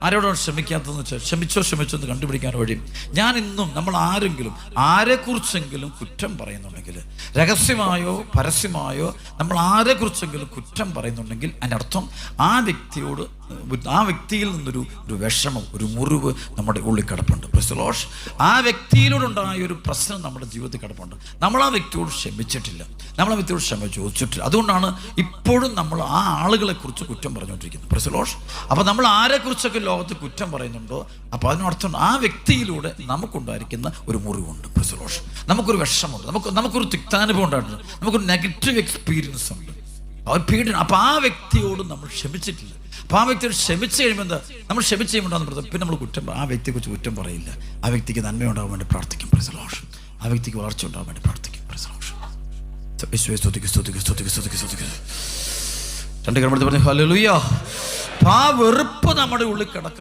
ആരോടാണ് ക്ഷമിക്കാത്തതെന്ന് വെച്ചാൽ ക്ഷമിച്ചോ ക്ഷമിച്ചോ എന്ന് കണ്ടുപിടിക്കാൻ വഴി ഞാൻ ഇന്നും നമ്മൾ ആരെങ്കിലും ആരെക്കുറിച്ചെങ്കിലും കുറ്റം പറയുന്നുണ്ടെങ്കിൽ രഹസ്യമായോ പരസ്യമായോ നമ്മൾ ആരെക്കുറിച്ചെങ്കിലും കുറ്റം പറയുന്നുണ്ടെങ്കിൽ അതിന്റെ അർത്ഥം ആ വ്യക്തിയോട് ആ വ്യക്തിയിൽ നിന്നൊരു ഒരു വിഷമം ഒരു മുറിവ് നമ്മുടെ ഉള്ളിൽ കിടപ്പുണ്ട്. പ്രസലോഷ് ആ വ്യക്തിയിലൂടുണ്ടായ ഒരു പ്രശ്നം നമ്മുടെ ജീവിതത്തിൽ കിടപ്പുണ്ട്. നമ്മൾ ആ വ്യക്തിയോട് ക്ഷമിച്ചിട്ടില്ല. നമ്മൾ ആ വ്യക്തിയോട് ക്ഷമ ചോദിച്ചിട്ടില്ല. അതുകൊണ്ടാണ് ഇപ്പോഴും നമ്മൾ ആ ആളുകളെക്കുറിച്ച് കുറ്റം പറഞ്ഞുകൊണ്ടിരിക്കുന്നത്. പ്രസലോഷ് അപ്പോൾ നമ്മൾ ആരെക്കുറിച്ചൊക്കെ ലോകത്ത് കുറ്റം പറയുന്നുണ്ടോ? അപ്പോൾ അതിനർത്ഥം ആ വ്യക്തിയിലൂടെ നമുക്കുണ്ടായിരിക്കുന്ന ഒരു മുറിവുണ്ട്. പ്രസലോഷ് നമുക്കൊരു വിഷമമുണ്ട്. നമുക്ക് നമുക്കൊരു തിക്താനുഭവം ഉണ്ടായിട്ടുണ്ട്. നമുക്കൊരു നെഗറ്റീവ് എക്സ്പീരിയൻസ് ഉണ്ട് അവർ പീഡനം അപ്പോൾ ആ വ്യക്തിയോട് നമ്മൾ ക്ഷമിച്ചിട്ടില്ല. അപ്പോൾ ആ വ്യക്തി ക്ഷമിച്ച് കഴിയുമ്പോൾ എന്താ? നമ്മൾ ക്ഷമിച്ച് കഴിയുമ്പോൾ പിന്നെ നമ്മൾ കുറ്റം ആ ആ വ്യക്തിയെക്കുറിച്ച് കുറ്റം പറയില്ല. ആ വ്യക്തിക്ക് നന്മ നന്മയുണ്ടാകാൻ വേണ്ടി പ്രാർത്ഥിക്കും. പ്രസലോഷം ആ വ്യക്തിക്ക് വളർച്ച ഉണ്ടാകാൻ വേണ്ടി പ്രാർത്ഥിക്കും. പ്രസലോഷം രണ്ട് കിടമ്പഴത്ത് പറഞ്ഞു ഹല്ലേലൂയ ആ വെറുപ്പ് നമ്മുടെ ഉള്ളിൽ കിടക്കും.